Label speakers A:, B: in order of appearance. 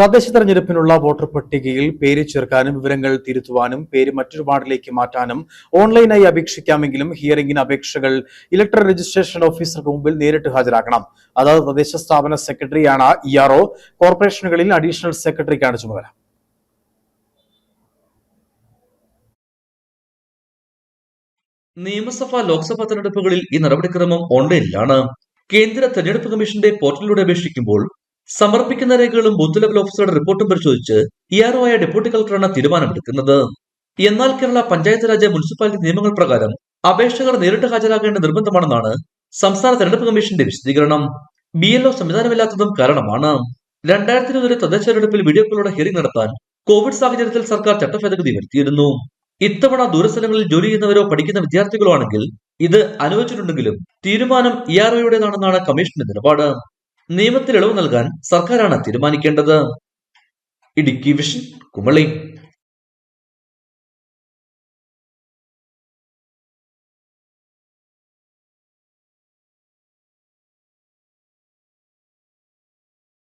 A: തദ്ദേശ തെരഞ്ഞെടുപ്പിനുള്ള വോട്ടർ പട്ടികയിൽ പേര് ചേർക്കാനും വിവരങ്ങൾ തിരുത്തുവാനും പേര് മറ്റൊരു വാർഡിലേക്ക് മാറ്റാനും ഓൺലൈനായി അപേക്ഷിക്കാമെങ്കിലും ഹിയറിംഗിന് അപേക്ഷകൾ ഇലക്ട്രൽ രജിസ്ട്രേഷൻ ഓഫീസർക്ക് മുമ്പിൽ നേരിട്ട് ഹാജരാക്കണം. അതായത് തദ്ദേശ സ്ഥാപന സെക്രട്ടറിയാണ് ഇ കോർപ്പറേഷനുകളിൽ അഡീഷണൽ സെക്രട്ടറിക്കാണ് ചുമതല.
B: നിയമസഭാ ലോക്സഭാ തെരഞ്ഞെടുപ്പുകളിൽ ഈ നടപടിക്രമം ഓൺലൈനിലാണ്. കേന്ദ്ര തെരഞ്ഞെടുപ്പ് കമ്മീഷന്റെ പോർട്ടലിലൂടെ അപേക്ഷിക്കുമ്പോൾ സമർപ്പിക്കുന്ന രേഖകളും ബൂത്ത് ലെവൽ ഓഫീസറുടെ റിപ്പോർട്ടും പരിശോധിച്ച് ഇആർഒ ആയ ഡെപ്യൂട്ടി കളക്ടറാണ് തീരുമാനമെടുക്കുന്നത്. എന്നാൽ കേരള പഞ്ചായത്ത് രാജ് മുനിസിപ്പാലിറ്റി നിയമങ്ങൾ പ്രകാരം അപേക്ഷകർ നേരിട്ട് ഹാജരാകേണ്ട നിർബന്ധമാണെന്നാണ് സംസ്ഥാന തെരഞ്ഞെടുപ്പ് കമ്മീഷന്റെ വിശദീകരണം. ബി എൽ ഒ സംവിധാനമില്ലാത്തതും കാരണമാണ്. രണ്ടായിരത്തി ഇരുപതിലെ തദ്ദേശ തെരഞ്ഞെടുപ്പിൽ വീഡിയോ കോളിലൂടെ ഹിയറിംഗ് നടത്താൻ കോവിഡ് സാഹചര്യത്തിൽ സർക്കാർ ചട്ടഭേദഗതി വരുത്തിയിരുന്നു. ഇത്തവണ ദൂരസ്ഥലങ്ങളിൽ ജോലി ചെയ്യുന്നവരോ പഠിക്കുന്ന വിദ്യാർത്ഥികളോ ആണെങ്കിൽ ഇത് അനുവദിച്ചിട്ടുണ്ടെങ്കിലും തീരുമാനം ഇആർഒയുടേതാണെന്നാണ് കമ്മീഷന്റെ നിലപാട്. നിയമത്തിൽ ഇളവ് നൽകാൻ സർക്കാരാണ് തീരുമാനിക്കേണ്ടത്. ഇടുക്കി വിഷൻ കുമളി.